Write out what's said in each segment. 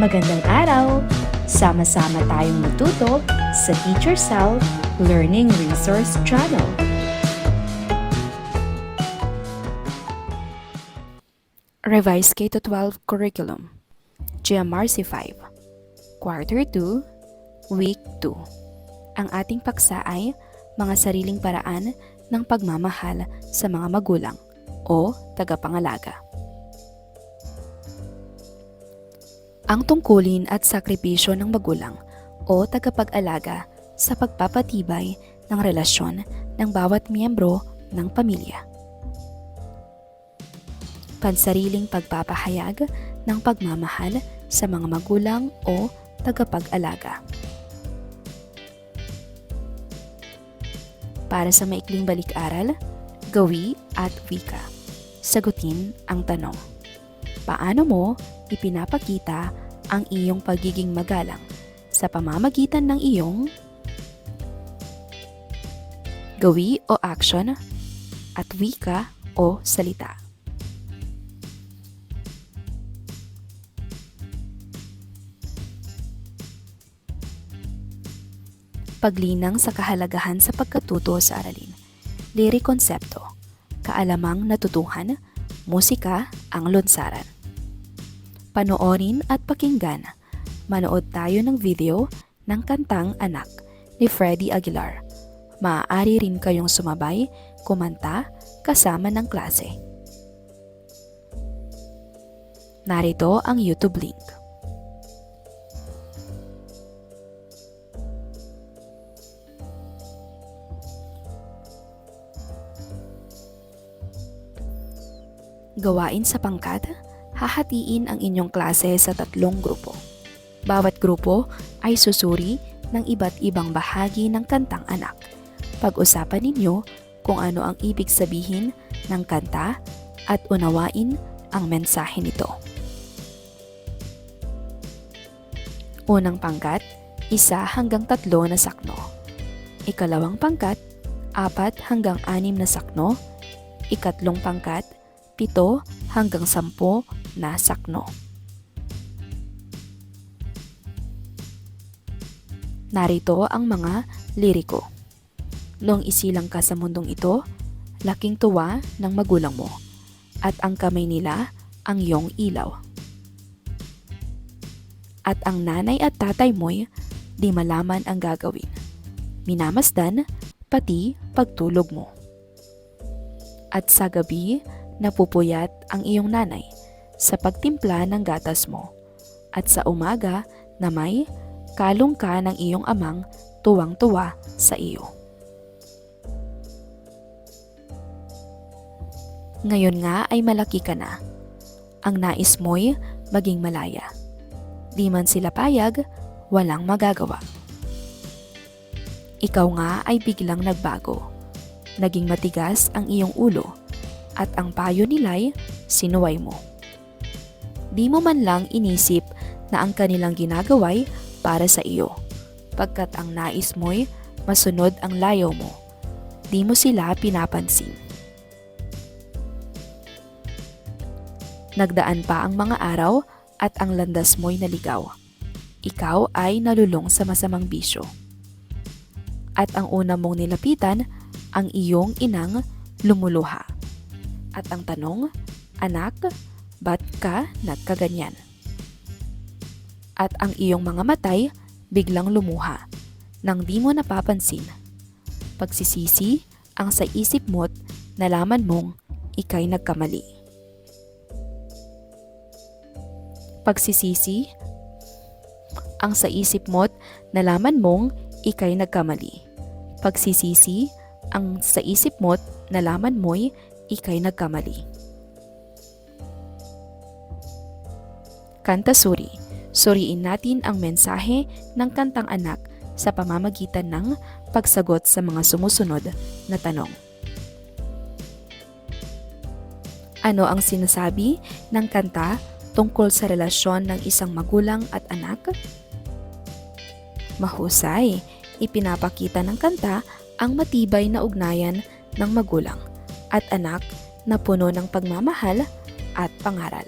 Magandang araw! Sama-sama tayong matuto sa Teacher Sal Learning Resource Channel. Revised K-12 Curriculum GMRC 5 Quarter 2 Week 2 Ang ating paksa ay mga sariling paraan ng pagmamahal sa mga magulang o tagapangalaga. Ang tungkulin at sakripisyo ng magulang o tagapag-alaga sa pagpapatibay ng relasyon ng bawat miyembro ng pamilya pansariling pagpapahayag ng pagmamahal sa mga magulang o tagapag-alaga. Para sa maikling balik-aral, gawi at wika. Sagutin ang tanong. Paano mo ipinapakita ang iyong pagiging magalang sa pamamagitan ng iyong gawi o action at wika o salita. paglinang sa kahalagahan sa pagkatuto sa aralin. Liri konsepto, kaalamang natutuhan, musika ang lunsaran. Panoorin at pakinggan. Manood tayo ng video ng kantang Anak ni Freddie Aguilar. Maaari rin kayong sumabay, kumanta, kasama ng klase. Narito ang YouTube link. Gawain sa pangkat, hahatiin ang inyong klase sa tatlong grupo. Bawat grupo ay susuri ng iba't ibang bahagi ng kantang anak. Pag-usapan ninyo kung ano ang ibig sabihin ng kanta at unawain ang mensahe nito. Unang pangkat, isa hanggang tatlo na sakno. Ikalawang pangkat, apat hanggang anim na sakno. Ikatlong pangkat, 7 hanggang 10 na sakno. Narito ang mga liriko. Noong isilang ka sa mundong ito, laking tuwa ng magulang mo, at ang kamay nila ang iyong ilaw. At ang nanay at tatay mo'y di malaman ang gagawin. Minamasdan pati pagtulog mo. At sa gabi, napupuyat ang iyong nanay sa pagtimpla ng gatas mo at sa umaga na may kalong ka ng iyong amang tuwang-tuwa sa iyo. Ngayon nga ay malaki ka na. Ang nais mo'y maging malaya. Di man sila payag, walang magagawa. Ikaw nga ay biglang nagbago. Naging matigas ang iyong ulo at ang payo nila'y sinuway mo. Di mo man lang inisip na ang kanilang ginagaway para sa iyo, pagkat ang nais mo'y masunod ang layo mo. Di mo sila pinapansin. Nagdaan pa ang mga araw at ang landas mo'y naligaw. Ikaw ay nalulong sa masamang bisyo. At ang una mong nilapitan, ang iyong inang lumuluha at ang tanong, Anak, ba't ka nagkaganyan? At ang iyong mga matay biglang lumuha nang di mo napapansin. Pagsisisi ang sa isip mo't nalaman mong ikay nagkamali. Pagsisisi ang sa isip mo't nalaman mong ikay nagkamali. Pagsisisi ang sa isip mo't nalaman mo'y ikay nagkamali. Kanta Suri. Suriin natin ang mensahe ng kantang anak sa pamamagitan ng pagsagot sa mga sumusunod na tanong. Ano ang sinasabi ng kanta tungkol sa relasyon ng isang magulang at anak? Mahusay, ipinapakita ng kanta ang matibay na ugnayan ng magulang at anak na puno ng pagmamahal at pangaral.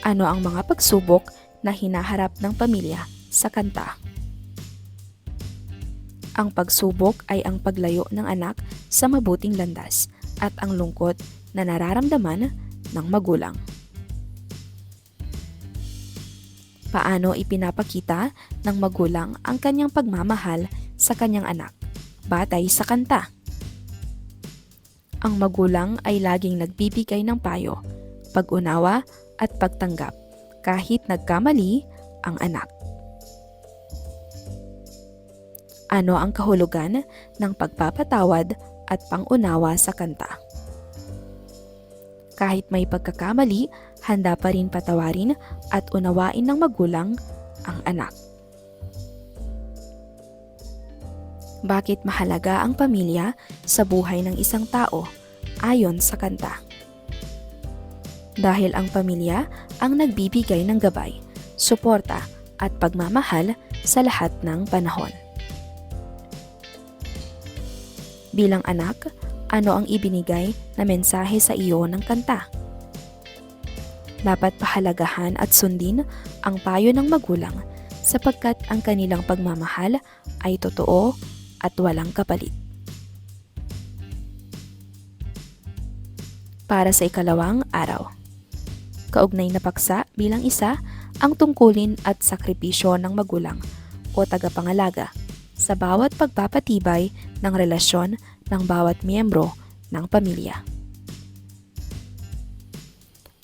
Ano ang mga pagsubok na hinaharap ng pamilya sa kanta? Ang pagsubok ay ang paglayo ng anak sa mabuting landas at ang lungkot na nararamdaman ng magulang. Paano ipinapakita ng magulang ang kanyang pagmamahal sa kanyang anak batay sa kanta? Ang magulang ay laging nagbibigay ng payo, pag-unawa at pagtanggap kahit nagkamali ang anak. Ano ang kahulugan ng pagpapatawad at pangunawa sa kanta? Kahit may pagkakamali, handa pa rin patawarin at unawain ng magulang ang anak. Bakit mahalaga ang pamilya sa buhay ng isang tao ayon sa kanta? Dahil ang pamilya ang nagbibigay ng gabay, suporta at pagmamahal sa lahat ng panahon. Bilang anak, ano ang ibinigay na mensahe sa iyo ng kanta? Dapat pahalagahan at sundin ang payo ng magulang sapagkat ang kanilang pagmamahal ay totoo at walang kapalit. Para sa ikalawang araw. Kaugnay na paksa bilang isa ang tungkulin at sakripisyo ng magulang o tagapangalaga sa bawat pagpapatibay ng relasyon ng bawat miyembro ng pamilya.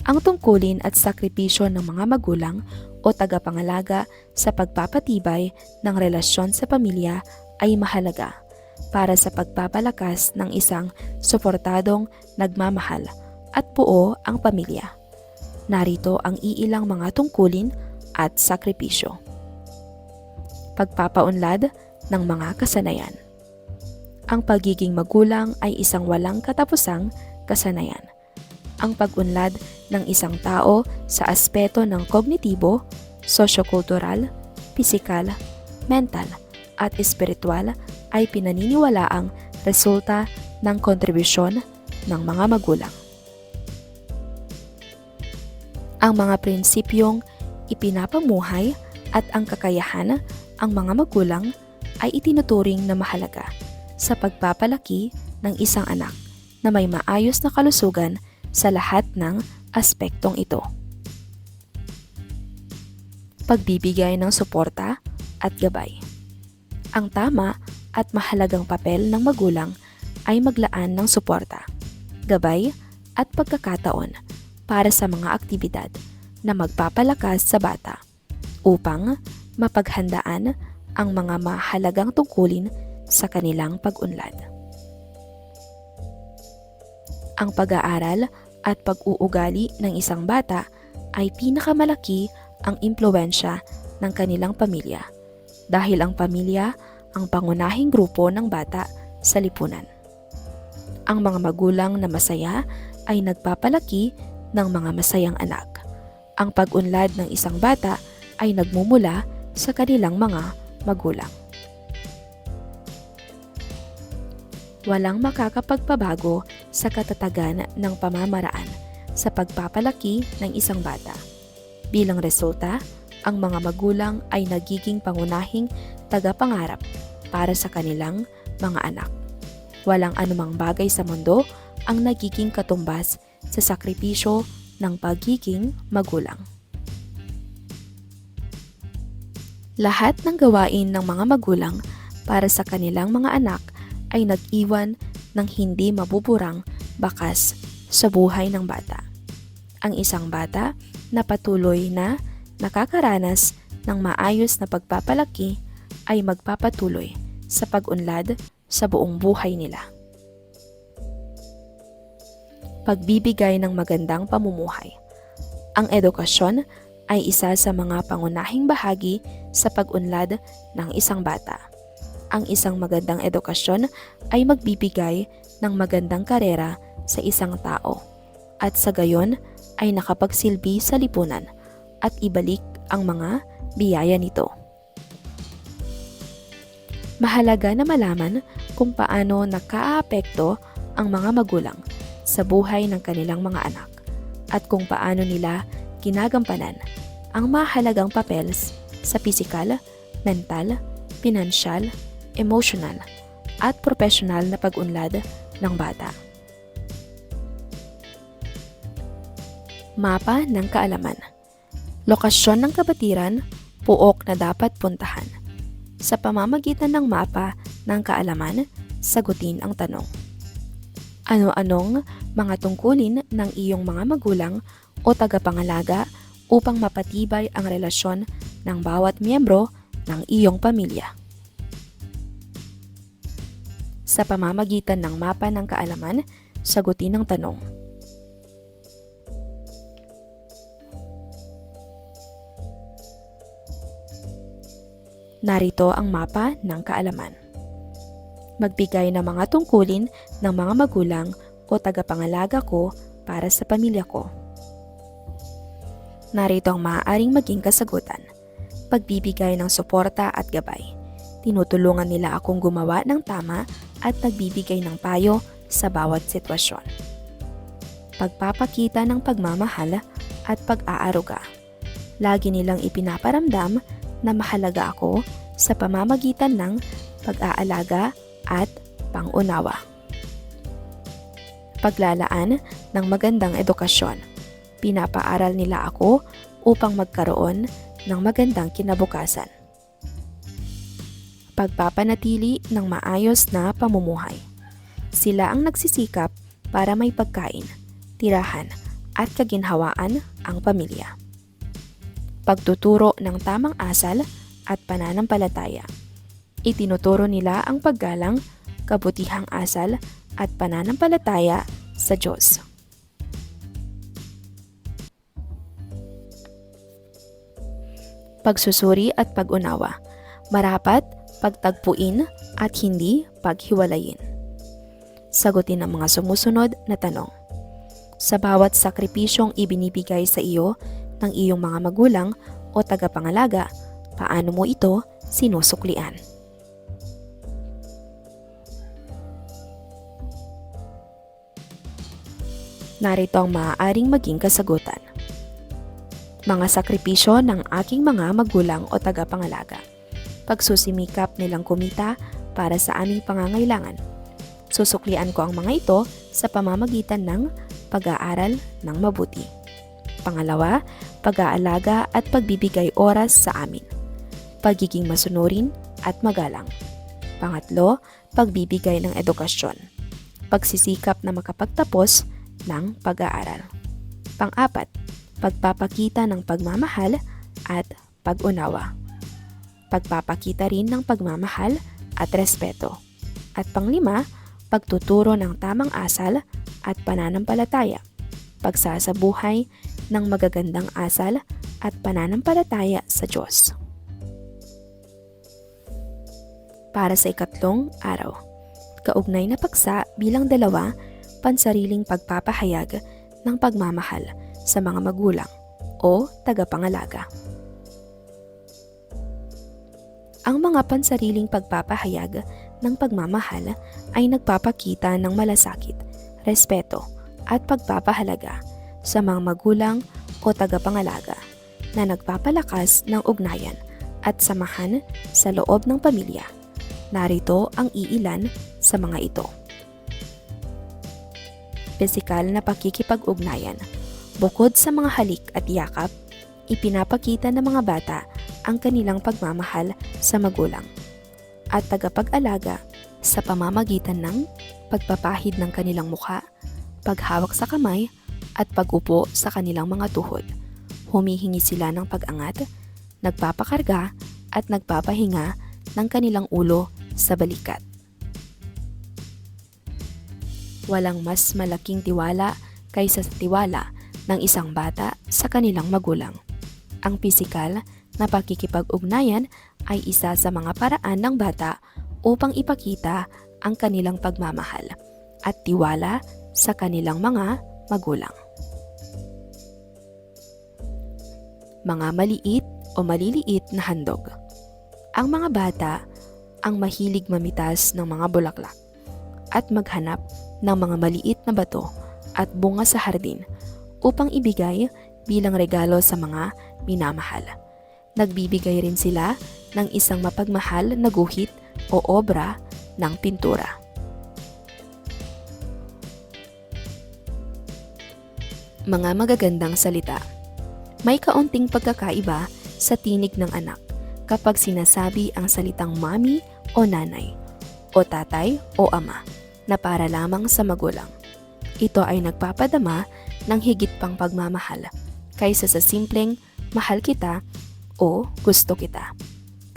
Ang tungkulin at sakripisyo ng mga magulang o tagapangalaga sa pagpapatibay ng relasyon sa pamilya ay mahalaga para sa pagpapalakas ng isang suportadong nagmamahal at buo ang pamilya. Narito ang iilang mga tungkulin at sakripisyo. Pagpapaunlad ng mga kasanayan. Ang pagiging magulang ay isang walang katapusang kasanayan. Ang pag-unlad ng isang tao sa aspeto ng kognitibo, sosyokultural, pisikal, mental, at espiritual ay pinaniniwalaang resulta ng kontribusyon ng mga magulang. Ang mga prinsipyong ipinapamuhay at ang kakayahan ang mga magulang ay itinuturing na mahalaga sa pagpapalaki ng isang anak na may maayos na kalusugan sa lahat ng aspektong ito. Pagbibigay ng suporta at gabay. Ang tama at mahalagang papel ng magulang ay maglaan ng suporta, gabay at pagkakataon para sa mga aktibidad na magpapalakas sa bata upang mapaghandaan ang mga mahalagang tungkulin sa kanilang pag-unlad. Ang pag-aaral at pag-uugali ng isang bata ay pinakamalaki ang impluensya ng kanilang pamilya dahil ang pamilya ang pangunahing grupo ng bata sa lipunan. Ang mga magulang na masaya ay nagpapalaki ng mga masayang anak. Ang pag-unlad ng isang bata ay nagmumula sa kanilang mga magulang. Walang makakapagpabago sa katatagan ng pamamaraan sa pagpapalaki ng isang bata. Bilang resulta, ang mga magulang ay nagiging pangunahing tagapangarap para sa kanilang mga anak. Walang anumang bagay sa mundo ang nagiging katumbas sa sakripisyo ng pagiging magulang. Lahat ng gawain ng mga magulang para sa kanilang mga anak ay nag-iwan ng hindi mabuburang bakas sa buhay ng bata. Ang isang bata na patuloy na nakakaranas ng maayos na pagpapalaki ay magpapatuloy sa pag-unlad sa buong buhay nila. Pagbibigay ng magandang pamumuhay. Ang edukasyon ay isa sa mga pangunahing bahagi sa pag-unlad ng isang bata. Ang isang magandang edukasyon ay magbibigay ng magandang karera sa isang tao at sa gayon ay nakapagsilbi sa lipunan at ibalik ang mga biyaya nito. Mahalaga na malaman kung paano nakaaapekto ang mga magulang sa buhay ng kanilang mga anak at kung paano nila ginagampanan ang mahalagang papels sa pisikal, mental, pinansyal, emotional, at profesional na pag-unlad ng bata. Mapa ng kaalaman. Lokasyon ng kabatiran, puok na dapat puntahan. Sa pamamagitan ng mapa ng kaalaman, sagutin ang tanong. Ano-anong mga tungkulin ng iyong mga magulang o tagapangalaga upang mapatibay ang relasyon ng bawat miyembro ng iyong pamilya? Sa pamamagitan ng mapa ng kaalaman, sagutin ang tanong. Narito ang mapa ng kaalaman. Magbigay ng mga tungkulin ng mga magulang o tagapangalaga ko para sa pamilya ko. Narito ang maaaring maging kasagutan. Pagbibigay ng suporta at gabay. Tinutulungan nila akong gumawa ng tama at nagbibigay ng payo sa bawat sitwasyon. Pagpapakita ng pagmamahal at pag-aaruga. Lagi nilang ipinaparamdam na mahalaga ako sa pamamagitan ng pag-aalaga at pangunawa. Paglalaan ng magandang edukasyon. Pinapaaral nila ako upang magkaroon ng magandang kinabukasan. Pagpapanatili ng maayos na pamumuhay. Sila ang nagsisikap para may pagkain, tirahan at kaginhawaan ang pamilya pagtuturo ng tamang asal at pananampalataya. Itinuturo nila ang paggalang, kabutihang asal at pananampalataya sa Diyos. Pagsusuri at pag-unawa. Marapat, pagtagpuin at hindi paghiwalayin. Sagutin ang mga sumusunod na tanong. Sa bawat sakripisyong ibinibigay sa iyo ng iyong mga magulang o tagapangalaga, paano mo ito sinusuklian? Narito ang maaaring maging kasagutan. Mga sakripisyo ng aking mga magulang o tagapangalaga. Pagsusimikap nilang kumita para sa aming pangangailangan. Susuklian ko ang mga ito sa pamamagitan ng pag-aaral ng mabuti. Pangalawa, pag-aalaga at pagbibigay oras sa amin. Pagiging masunurin at magalang. Pangatlo, pagbibigay ng edukasyon. Pagsisikap na makapagtapos ng pag-aaral. Pang-apat, pagpapakita ng pagmamahal at pag-unawa. Pagpapakita rin ng pagmamahal at respeto. At panglima, pagtuturo ng tamang asal at pananampalataya. Pagsasabuhay ng magagandang asal at pananampalataya sa Diyos. Para sa ikatlong araw, kaugnay na paksa bilang dalawa, pansariling pagpapahayag ng pagmamahal sa mga magulang o tagapangalaga. Ang mga pansariling pagpapahayag ng pagmamahal ay nagpapakita ng malasakit, respeto at pagpapahalaga sa mga magulang o tagapangalaga na nagpapalakas ng ugnayan at samahan sa loob ng pamilya. Narito ang iilan sa mga ito. Pisikal na pakikipag-ugnayan. Bukod sa mga halik at yakap, ipinapakita ng mga bata ang kanilang pagmamahal sa magulang at tagapag-alaga sa pamamagitan ng pagpapahid ng kanilang mukha, paghawak sa kamay at pag-upo sa kanilang mga tuhod. Humihingi sila ng pag-angat, nagpapakarga at nagpapahinga ng kanilang ulo sa balikat. Walang mas malaking tiwala kaysa sa tiwala ng isang bata sa kanilang magulang. Ang pisikal na pakikipag-ugnayan ay isa sa mga paraan ng bata upang ipakita ang kanilang pagmamahal at tiwala sa kanilang mga magulang. Mga maliit o maliliit na handog. Ang mga bata ang mahilig mamitas ng mga bulaklak at maghanap ng mga maliit na bato at bunga sa hardin upang ibigay bilang regalo sa mga minamahal. Nagbibigay rin sila ng isang mapagmahal na guhit o obra ng pintura. Mga magagandang salita. May kaunting pagkakaiba sa tinig ng anak kapag sinasabi ang salitang mami o nanay, o tatay o ama, na para lamang sa magulang. Ito ay nagpapadama ng higit pang pagmamahal kaysa sa simpleng mahal kita o gusto kita.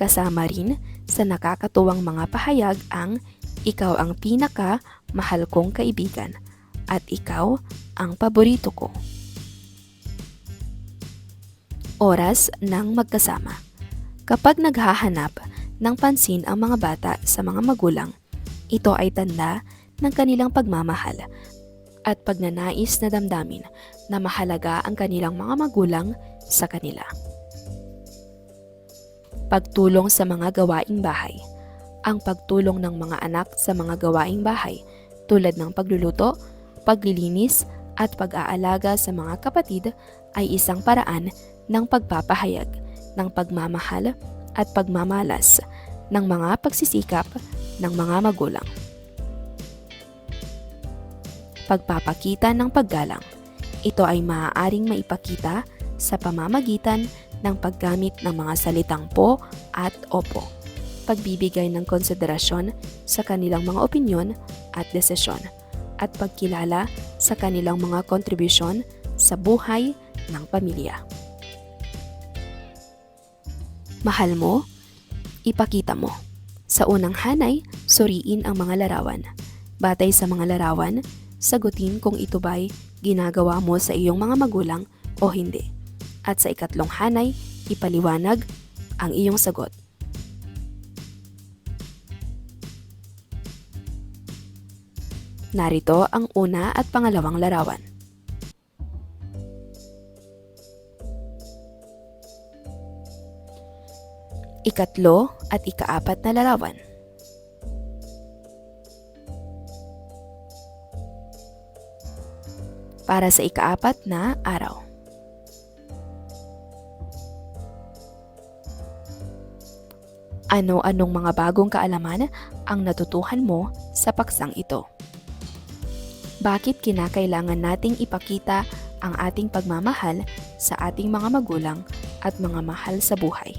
Kasama rin sa nakakatuwang mga pahayag ang ikaw ang pinaka mahal kong kaibigan at ikaw ang paborito ko. Oras ng magkasama. Kapag naghahanap ng pansin ang mga bata sa mga magulang, ito ay tanda ng kanilang pagmamahal at pagnanais na damdamin na mahalaga ang kanilang mga magulang sa kanila. Pagtulong sa mga gawaing bahay. Ang pagtulong ng mga anak sa mga gawaing bahay tulad ng pagluluto, paglilinis at pag-aalaga sa mga kapatid ay isang paraan ng pagpapahayag ng pagmamahal at pagmamalas ng mga pagsisikap ng mga magulang. Pagpapakita ng paggalang. Ito ay maaaring maipakita sa pamamagitan ng paggamit ng mga salitang po at opo. Pagbibigay ng konsiderasyon sa kanilang mga opinyon at desisyon at pagkilala sa kanilang mga kontribusyon sa buhay ng pamilya. Mahal mo, ipakita mo. Sa unang hanay, suriin ang mga larawan. Batay sa mga larawan, sagutin kung ito ba'y ginagawa mo sa iyong mga magulang o hindi. At sa ikatlong hanay, ipaliwanag ang iyong sagot. Narito ang una at pangalawang larawan. Ikatlo at ikaapat na larawan. Para sa ikaapat na araw. Ano-anong mga bagong kaalaman ang natutuhan mo sa paksang ito? Bakit kinakailangan nating ipakita ang ating pagmamahal sa ating mga magulang at mga mahal sa buhay?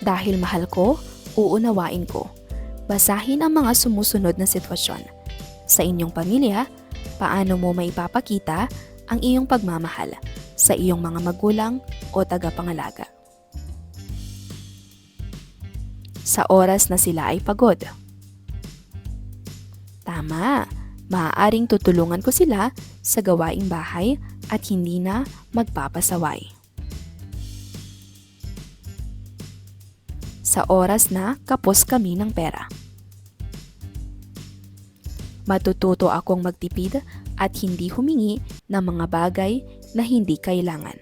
Dahil mahal ko, uunawain ko. Basahin ang mga sumusunod na sitwasyon. Sa inyong pamilya, paano mo maipapakita ang iyong pagmamahal sa iyong mga magulang o tagapangalaga? Sa oras na sila ay pagod. Tama, maaaring tutulungan ko sila sa gawaing bahay at hindi na magpapasaway. Sa oras na kapos kami ng pera. Matututo akong magtipid at hindi humingi ng mga bagay na hindi kailangan.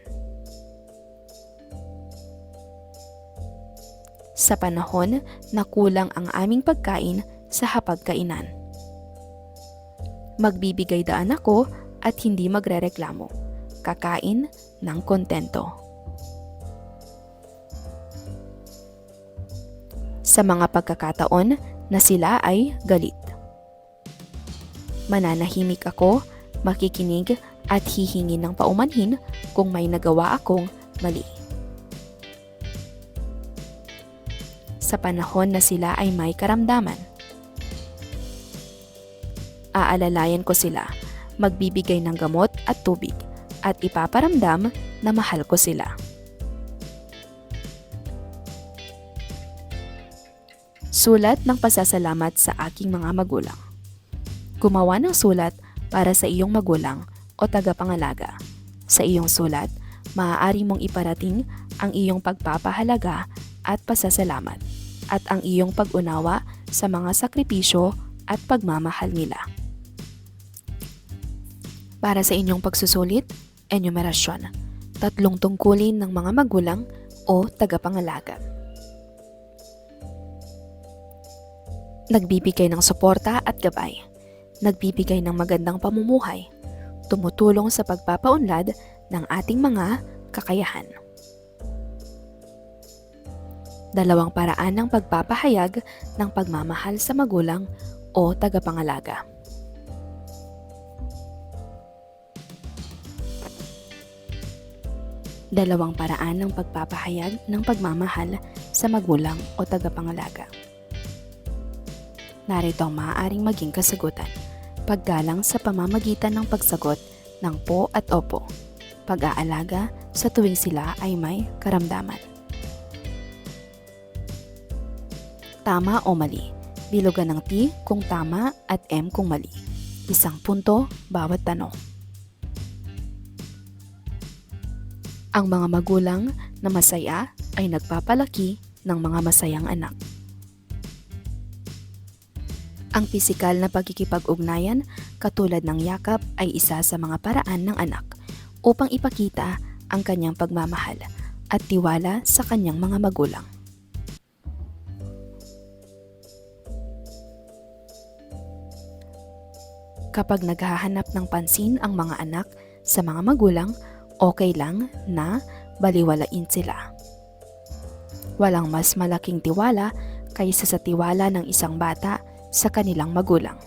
Sa panahon na kulang ang aming pagkain sa hapagkainan. Magbibigay daan ako at hindi magrereklamo. Kakain ng kontento. Sa mga pagkakataon na sila ay galit. Mananahimik ako, makikinig at hihingi ng paumanhin kung may nagawa akong mali. Sa panahon na sila ay may karamdaman. Aalalayan ko sila, magbibigay ng gamot at tubig, at ipaparamdam na mahal ko sila. Sulat ng pasasalamat sa aking mga magulang. Gumawa ng sulat para sa iyong magulang o tagapangalaga. Sa iyong sulat, maaari mong iparating ang iyong pagpapahalaga at pasasalamat at ang iyong pag-unawa sa mga sakripisyo at pagmamahal nila. Para sa inyong pagsusulit, enumerasyon, tatlong tungkulin ng mga magulang o tagapangalaga. Nagbibigay ng suporta at gabay. nagbibigay ng magandang pamumuhay, tumutulong sa pagpapaunlad ng ating mga kakayahan. Dalawang paraan ng pagpapahayag ng pagmamahal sa magulang o tagapangalaga. Dalawang paraan ng pagpapahayag ng pagmamahal sa magulang o tagapangalaga. Narito ang maaaring maging kasagutan. Paggalang sa pamamagitan ng pagsagot ng po at opo. Pag-aalaga sa tuwing sila ay may karamdaman. Tama o mali. Bilugan ng T kung tama at M kung mali. Isang punto bawat tanong. Ang mga magulang na masaya ay nagpapalaki ng mga masayang anak. Ang pisikal na pagkikipag-ugnayan katulad ng yakap ay isa sa mga paraan ng anak upang ipakita ang kanyang pagmamahal at tiwala sa kanyang mga magulang. Kapag naghahanap ng pansin ang mga anak sa mga magulang, okay lang na baliwalain sila. Walang mas malaking tiwala kaysa sa tiwala ng isang bata sa kanilang magulang.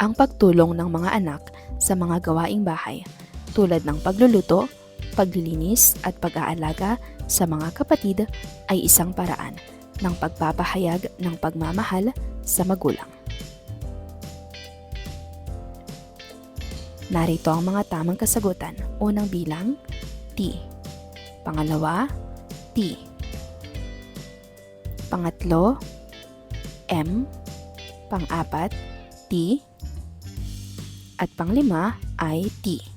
Ang pagtulong ng mga anak sa mga gawaing bahay tulad ng pagluluto, paglilinis at pag-aalaga sa mga kapatid ay isang paraan ng pagpapahayag ng pagmamahal sa magulang. Narito ang mga tamang kasagutan. Unang bilang, T. Pangalawa, T. Pangatlo, M. Pang-apat, T. At panglima ay T.